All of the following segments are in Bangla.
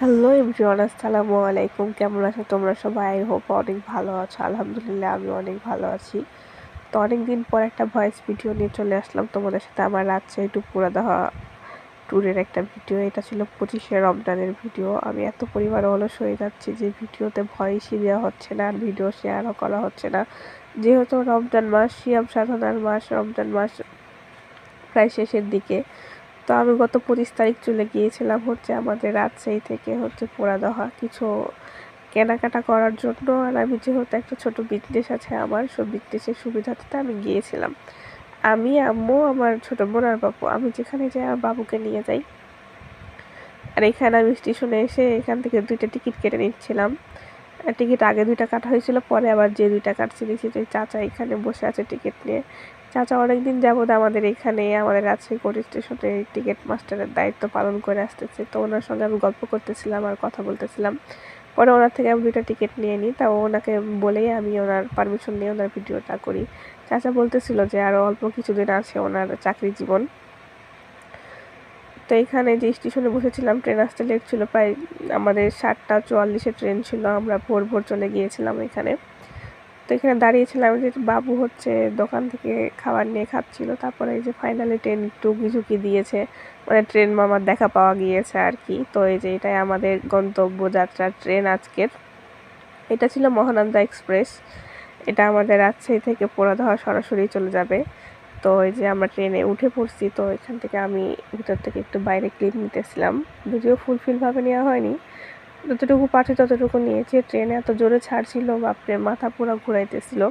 হ্যালো এভরিওয়ান আসসালামু আলাইকুম কেমন আছো তোমরা সবাই? আই হোপ অনেক ভালো আছো। আলহামদুলিল্লাহ আমি অনেক ভালো আছি। তো অনেক দিন পর একটা ভয়েস ভিডিও নিয়ে চলে আসলাম। তোমাদের সাথে আমার রাজশাহী টু দেওয়া ট্যুরের একটা ভিডিও এটা ছিল পঁচিশে রমজানের ভিডিও আমি এত পরিমাণ অলস হয়ে যাচ্ছি যে ভিডিওতে ভয়েসই দেওয়া হচ্ছে না আর ভিডিও শেয়ারও করা হচ্ছে না। যেহেতু রমজান মাস শিয়াম সাধনার মাস, রমজান মাস প্রায় শেষের দিকে। তো আমি গত পঁচিশ তারিখ চলে গিয়েছিলাম হচ্ছে আমাদের রাজশাহী থেকে হচ্ছে পোড়া পোড়াদহা কিছু কেনাকাটা করার জন্য। আর আমি যেহেতু একটা ছোট বিজনেস আছে আমার সব বিজনেসের সুবিধাতে আমি গিয়েছিলাম। আমি, আম্মু, আমার ছোট বোন আর বাবু আমি যেখানে যাই আমার বাবুকে নিয়ে যাই। আর এখানে আমি স্টেশনে এসে এখান থেকে দুইটা টিকিট কেটে নিচ্ছিলাম। টিকিট আগে দুইটা কাটা হয়েছিল, পরে আবার যে দুইটা কাটছি, দেখছি যে চাচা এখানে বসে আছে টিকিট নিয়ে। চাচা, অনেকদিন যাবৎ আমাদের এখানে, আমাদের রাজশাহী কোর্ট স্টেশনে টিকিট মাস্টারের দায়িত্ব পালন করে আসতেছে। তো ওনার সঙ্গে আমি গল্প করতেছিলাম আর কথা বলতেছিলাম। পরে ওনার থেকে আমি দুইটা টিকিট নিয়ে নিই। তা ওনাকে বলেই আমি ওনার পারমিশন নিয়ে ওনার ভিডিওটা করি। চাচা বলতেছিল যে আরও অল্প কিছুদিন আছে ওনার চাকরি জীবন। তো এখানে যে স্টেশনে বসেছিলাম ট্রেন আসতে লেট ছিল, প্রায় আমাদের সাতটা চুয়াল্লিশে ট্রেন ছিল। আমরা ভোর ভোর চলে গিয়েছিলাম এখানে। তো এখানে দাঁড়িয়েছিলাম যে বাবু হচ্ছে দোকান থেকে খাবার নিয়ে খাচ্ছিল, তারপরে এই যে ফাইনালি ট্রেন টুকি ঝুঁকি দিয়েছে মানে ট্রেন মামার দেখা পাওয়া গিয়েছে আর কি। তো এই যে এটাই আমাদের গন্তব্য যাত্রার ট্রেন আজকের। এটা ছিল মহানন্দা এক্সপ্রেস, এটা আমাদের রাজশাহী থেকে পোড়া পোড়াদহা সরাসরি চলে যাবে। তো এই যে আমরা ট্রেনে উঠে পড়ছি, তো এখান থেকে আমি ভিতর থেকে একটু বাইরে ক্লিপ নিতেছিলাম। যদিও ফুলফিলভাবে নেওয়া হয়নি যতটুকু পারছি ততটুকু নিয়েছি। ট্রেনে এত জোরে ছাড়ছিল, বাপরে, মাথা পুরো ঘুরাইতেছিল।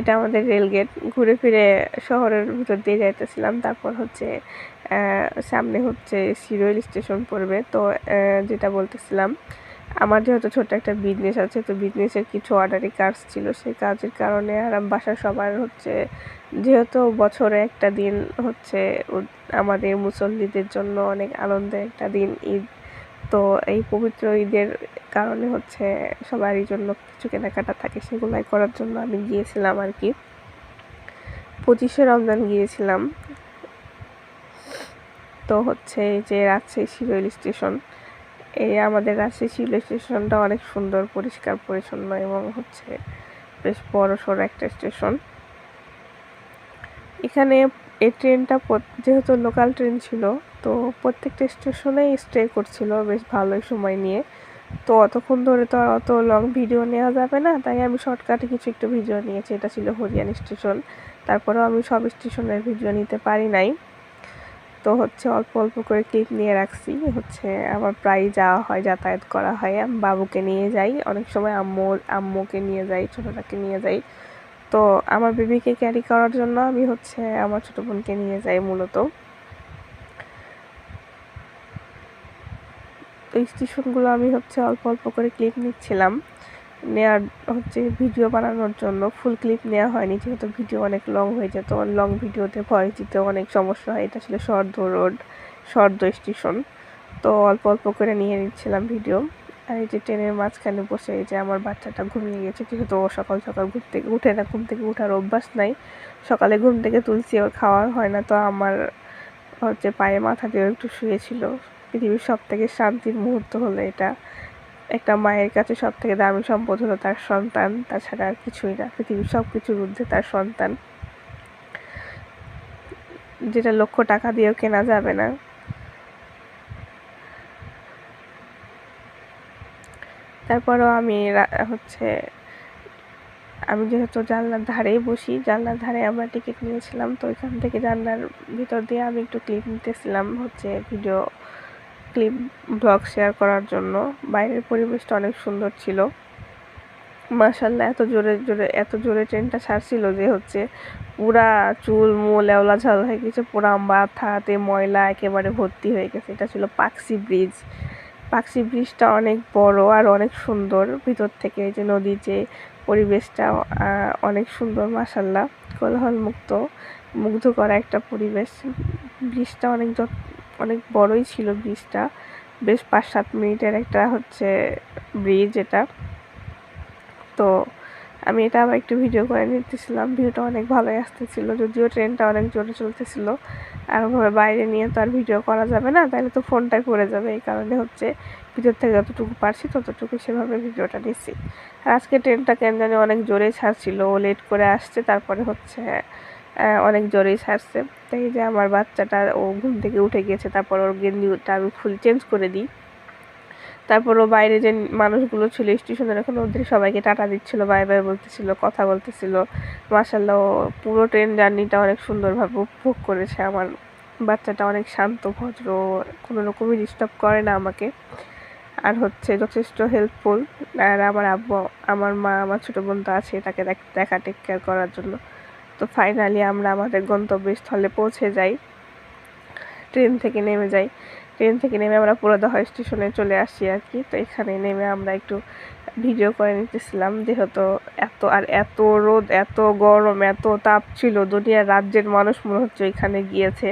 এটা আমাদের রেলগেট। ঘুরে ফিরে শহরের ভিতর দিয়ে যাইতেছিলাম। তারপর হচ্ছে সামনে হচ্ছে সিরোইল স্টেশন পড়বে। তো যেটা বলতেছিলাম, আমার যেহেতু ছোট্ট একটা বিজনেস আছে, তো বিজনেসের কিছু অর্ডারি কাজ ছিল। সেই কাজের কারণে আর বাসা সবার হচ্ছে, যেহেতু বছরে একটা দিন হচ্ছে আমাদের মুসল্লিদের জন্য অনেক আনন্দের একটা দিন ঈদ তো এই পবিত্র ঈদের কারণে হচ্ছে সবারই জন্য কিছু কেনাকাটা থাকে সেগুলাই করার জন্য আমি গিয়েছিলাম আর কি। পঁচিশে রমজান গিয়েছিলাম। তো হচ্ছে এই যে রাজশাহী রেল স্টেশন, এই আমাদের রাজশাহী রেল স্টেশনটা অনেক সুন্দর, পরিষ্কার, পরিচ্ছন্ন এবং হচ্ছে বেশ বড় সড়ো একটা স্টেশন। এখানে এই ট্রেনটা যেহেতু লোকাল ট্রেন ছিল, তো প্রত্যেকটা স্টেশনেই স্টে করছিল বেশ ভালোই সময় নিয়ে। তো অতক্ষণ ধরে তো আর অত লং ভিডিও নেওয়া যাবে না, তাই আমি শর্টকাটে কিছু একটু ভিডিও নিয়েছি, এটা ছিল হরিয়ান স্টেশন তারপরেও আমি সব স্টেশনের ভিডিও নিতে পারি নাই। তো হচ্ছে অল্প অল্প করে ক্লিপ নিয়ে রাখছি, হচ্ছে আমার প্রায় যাওয়া হয়, যাতায়াত করা হয়। বাবুকে নিয়ে যাই, অনেক সময় আম্মু, আম্মুকে নিয়ে যাই, ছোটোটাকে নিয়ে যাই। তো আমার বেবিকে ক্যারি করার জন্য আমি হচ্ছে আমার ছোটো বোনকে নিয়ে যাই মূলত। তো স্টেশনগুলো আমি হচ্ছে অল্প অল্প করে ক্লিপ নিচ্ছিলাম। নেওয়ার হচ্ছে ভিডিও বানানোর জন্য ফুল ক্লিপ নেওয়া হয়নি, যেহেতু ভিডিও অনেক লং হয়ে যেত। লং ভিডিওতে ভয়েস দিতে অনেক সমস্যা হয়। এটা ছিল সর্দ রোড সর্দ স্টেশন। তো অল্প অল্প করে নিয়ে নিচ্ছিলাম ভিডিও আর এই যে ট্রেনের মাঝখানে বসে এই যে আমার বাচ্চাটা ঘুমিয়ে গেছে, যেহেতু ও সকাল সকাল ঘুম থেকে উঠে না, ঘুম থেকে উঠার অভ্যাস নাই। সকালে ঘুম থেকে তুলছি ওর খাওয়া হয় না, তো আমার হচ্ছে পায়ে মাথা দিয়ে একটু শুয়েছিল। পৃথিবীর সব থেকে শান্তির মুহূর্ত হলো এটা। একটা মায়ের কাছে সব থেকে দামি সম্পদ হলো তার সন্তান, তাছাড়া আর কিছুই না। পৃথিবীর সব কিছুর ঊর্ধ্বে তার সন্তান। যেটা লক্ষ টাকা দিয়েও কেনা যাবে না। তারপরও আমি হচ্ছে, আমি যেহেতু জানলার ধারেই বসি, জানলার ধারে আমরা টিকিট নিয়েছিলাম, তো এখান থেকে জানলার ভিতর দিয়ে আমি একটু ক্লিপ নিতেছিলাম, হচ্ছে ভিডিও ক্লিপ, ব্লগ শেয়ার করার জন্য। বাইরের পরিবেশটা অনেক সুন্দর ছিল। মার্শাল্লাহ এত জোরে জোরে, এত জোরে ট্রেনটা ছাড়ছিল যে হচ্ছে পুরা চুল, মুল লেওলা ঝাল হয়ে গেছে, পুরা মাথাতে ময়লা একেবারে ভর্তি হয়ে গেছে। এটা ছিল পাকসি ব্রিজ। পাকসি ব্রিজটা অনেক বড় আর অনেক সুন্দর। ভিতর থেকে এই যে নদী যে পরিবেশটা অনেক সুন্দর মাসাল্লাহ কোলাহল মুক্ত মুগ্ধ করা একটা পরিবেশ। ব্রিজটা অনেক অনেক বড়ই ছিল ব্রিজটা। বেশ পাঁচ সাত মিনিটের একটা হচ্ছে ব্রিজ এটা। তো আমি এটা আবার একটু ভিডিও করে নিতেছিলাম। ভিউটা অনেক ভালোই আসতেছিল, যদিও ট্রেনটা অনেক জোরে চলতেছিল। আর ওভাবে বাইরে নিয়ে তো আর ভিডিও করা যাবে না, তাহলে তো ফোনটাই পড়ে যাবে। এই কারণে হচ্ছে ভিতর থেকে যতটুকু পারছি ততটুকু সেভাবে ভিডিওটা নিচ্ছি। আর আজকে ট্রেনটা কেন জানি অনেক জোরে ছাড়ছিল, ও লেট করে আসছে, তারপরে হচ্ছে অনেক জোরেই ছাড়ছে। তাই যে আমার বাচ্চাটা, ও ঘুম থেকে উঠে গিয়েছে তারপর ওর গেঞ্জিটা আমি ফুল চেঞ্জ করে দিই। তারপরও বাইরে যে মানুষগুলো ছিল স্টেশনের ওখানে ওদের সবাইকে টাটা দিচ্ছিল, বাই বাই বলতেছিল, কথা বলতেছিল। মাসাল্লাহ পুরো ট্রেন জার্নিটা অনেক সুন্দরভাবে উপভোগ করেছে আমার। বাচ্চাটা অনেক শান্ত, ভদ্র, কোনো রকমই ডিস্টার্ব করে না আমাকে। আর হচ্ছে যথেষ্ট হেল্পফুল আর আমার আব্বু, আমার মা, আমার ছোটো বোন তো আছে তাকে দেখা টেক কেয়ার করার জন্য। তো ফাইনালি আমরা আমাদের গন্তব্যস্থলে পৌঁছে যাই। ট্রেন থেকে নেমে যাই। ট্রেন থেকে নেমে আমরা পুরোদহ স্টেশনে চলে আসি আর কি। তো এখানে নেমে আমরা একটু ভিডিও করে নিতেছিলাম, যেহেতু এত আর এত রোদ, এত গরম, এত তাপ ছিল, দুনিয়ার রাজ্যের মানুষ মনে হচ্ছে এখানে গিয়েছে।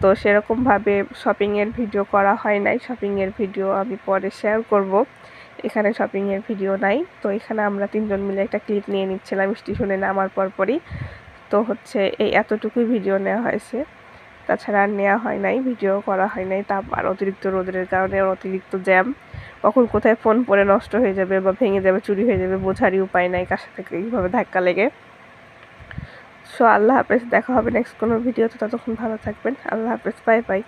তো সেরকমভাবে শপিংয়ের ভিডিও করা হয় নাই। শপিংয়ের ভিডিও আমি পরে শেয়ার করব। এখানে শপিংয়ের ভিডিও নাই। তো এখানে আমরা তিনজন মিলে একটা ক্লিপ নিয়ে নিচ্ছিলাম স্টেশনে নামার পরপরই। তো হচ্ছে এই এতটুকুই ভিডিও নেওয়া হয়েছে। তাছাড়া আর নেওয়া হয় নাই ভিডিও করা হয় নাই, তাপ আর অতিরিক্ত রোদের কারণে অতিরিক্ত জ্যাম। কখন কোথায় ফোন পরে নষ্ট হয়ে যাবে বা ভেঙে যাবে, চুরি হয়ে যাবে, বোঝারই উপায় নাই কার সাথে এইভাবে ধাক্কা লেগে। সো আল্লাহ হাফেজ, দেখা হবে নেক্সট কোনো ভিডিওতে ততক্ষণ ভালো থাকবেন। আল্লাহ হাফেজ বাই বাই